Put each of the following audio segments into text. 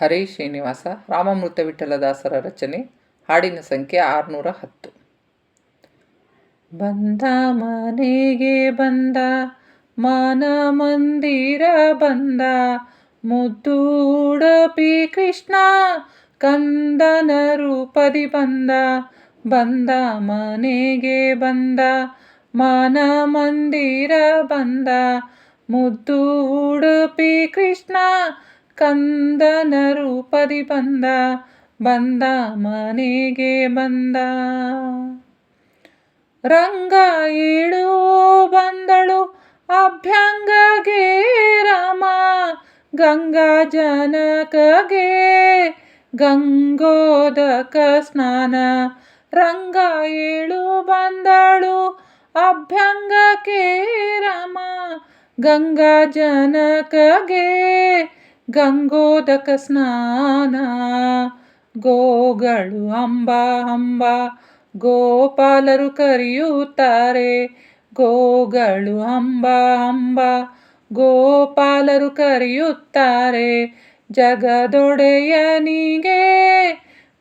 ಹರೇ ಶ್ರೀನಿವಾಸ, ರಾಮಮೃತ ವಿಠಲದಾಸರ ರಚನೆ, ಹಾಡಿನ ಸಂಖ್ಯೆ ಆರುನೂರ ಹತ್ತು. ಬಂದ ಮನೆಗೆ ಬಂದ, ಮಾನ ಮಂದಿರ ಬಂದ ಮುದ್ದು ಉಡಪಿ ಕೃಷ್ಣ ಕಂದನ ರೂಪದಿ ಬಂದ. ಬಂದ ಮನೆಗೆ ಬಂದ, ಮಾನ ಮಂದಿರ ಬಂದ ಮುದ್ದು ಕೃಷ್ಣ ಕಂದನ ರೂಪದಿ ಬಂದ ಬಂದ ಮನೆಗೆ ಬಂದ. ರಂಗ ಬಂದಳು, ಅಭ್ಯಂಗಗೆ ರಾಮ, ಗಂಗಾ ಜನಕಗೆ ಗಂಗೋದಕ ಸ್ನಾನ. ರಂಗ ಬಂದಳು, ಅಭ್ಯಂಗಕ್ಕೆ ರಾಮ, ಗಂಗಾ ಜನಕಗೆ ಗಂಗೋದಕ ಸ್ನಾನ, ಗೋಗಳು ಅಂಬ ಅಂಬ, ಗೋಪಾಲರು ಕರೆಯುತ್ತಾರೆ, ಗೋಗಳು ಅಂಬ ಅಂಬ, ಗೋಪಾಲರು ಕರೆಯುತ್ತಾರೆ ಜಗದೊಡೆಯನಿಗೆ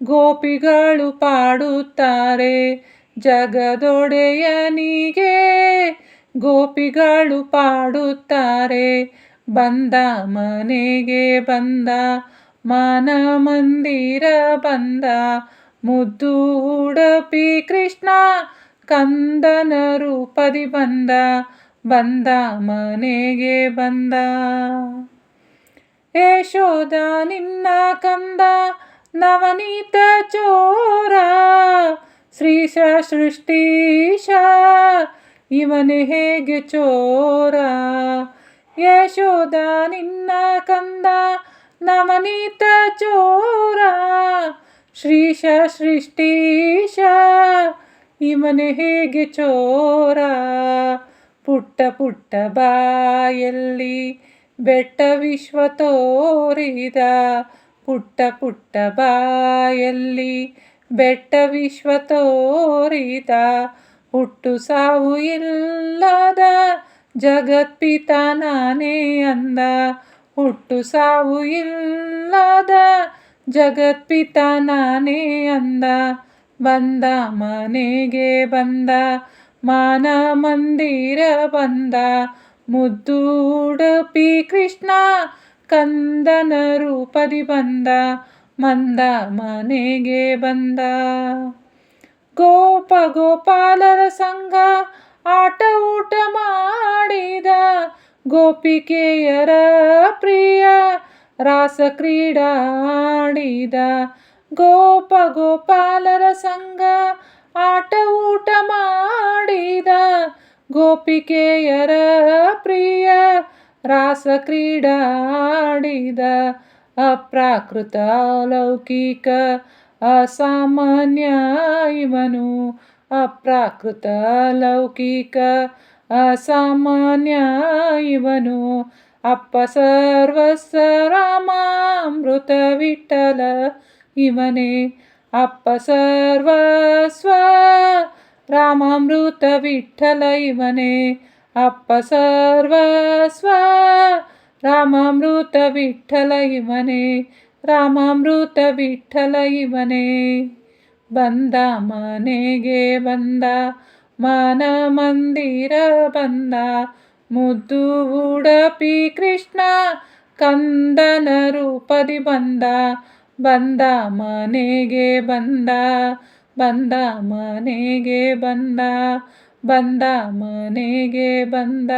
ಗೋಪಿಗಳು ಪಾಡುತ್ತಾರೆ ಜಗದೊಡೆಯನಿಗೆ ಗೋಪಿಗಳು ಪಾಡುತ್ತಾರೆ. ಬಂದ ಮನೆಗೆ ಬಂದ, ಮಾನ ಮಂದಿರ ಬಂದ, ಮುದ್ದು ಉಡಪಿ ಕೃಷ್ಣ ಕಂದನ ರೂಪದಿ ಬಂದ ಬಂದ ಮನೆಗೆ ಬಂದ. ಯಶೋದ ನಿನ್ನ ಕಂದ, ನವನೀತ ಚೋರ, ಶ್ರೀಶ ಸೃಷ್ಟೀಶ, ಇವನೇ ಹೇಗೆ ಚೋರ. ಯಶೋದ ನಿನ್ನ ಕಂದ, ನವನೀತ ಚೋರ. ಶ್ರೀಶ ಸೃಷ್ಟೀಶ ಇವನೆ ಹೇಗೆ ಚೋರ? ಪುಟ್ಟ ಪುಟ್ಟ ಬಾಯಲ್ಲಿ ಬೆಟ್ಟ ವಿಶ್ವ ತೋರಿದ. ಪುಟ್ಟ ಪುಟ್ಟ ಬಾಯಲ್ಲಿ ಬೆಟ್ಟ ವಿಶ್ವ ತೋರಿದ. ಹುಟ್ಟು ಸಾವು ಇಲ್ಲದ ಜಗತ್ಪಿತ ನಾನೇ ಅಂದ. ಹುಟ್ಟು ಸಾವು ಇಲ್ಲದ ಜಗತ್ಪಿತ ನಾನೇ ಅಂದ. ಬಂದ ಮನೆಗೆ ಬಂದ, ಮಾನ ಮಂದಿರ ಬಂದ. ಮುದ್ದು ಉಡುಪಿ ಕೃಷ್ಣ ಕಂದನ ರೂಪದಿ ಬಂದ. ಮಂದ ಮನೆಗೆ ಬಂದ. ಗೋಪ ಗೋಪಾಲರ ಸಂಘ ಆಟ ಊಟ ಮಾಡಿದ ಗೋಪಿಕೆಯರ ಪ್ರಿಯ, ರಾಸ ಕ್ರೀಡಾಡಿದ ಗೋಪ ಗೋಪಾಲರ ಸಂಘ, ಆಟ ಊಟ ಮಾಡಿದ ಗೋಪಿಕೆಯರ ಪ್ರಿಯ, ರಾಸ ಕ್ರೀಡಾಡಿದ ಅಪ್ರಾಕೃತ ಲೌಕಿಕ ಅಸಾಮಾನ್ಯ ಇವನು. ಅಪ್ರಾಕೃತ ಲೌಕಿಕ ಅಸಾಮಾನ್ಯ ಇವನು ಅಪ್ಪ ಸರ್ವಸ್ವ ರಾಮಾಮೃತ ವಿಠಲ ಇವನೇ ಅಪ್ಪ ಸರ್ವಸ್ವ ರಾಮಾಮೃತ ವಿಠಲ ಇವನೇ ಅಪ್ಪ ಸರ್ವಸ್ವ ರಾಮಾಮೃತ ವಿಠಲ ಇವನೇ ರಾಮಾಮೃತ ವಿಠಲ ಇವನೇ ಬಂದ ಮನೆಗೆ ಬಂದ, ಮನ ಮಂದಿರ ಬಂದ, ಮುದ್ದು ಉಡಪಿ ಕೃಷ್ಣ ಕಂದನ ರೂಪದಿ ಬಂದ ಬಂದ ಮನೆಗೆ ಬಂದ ಬಂದ ಮನೆಗೆ ಬಂದ ಬಂದ ಮನೆಗೆ ಬಂದ.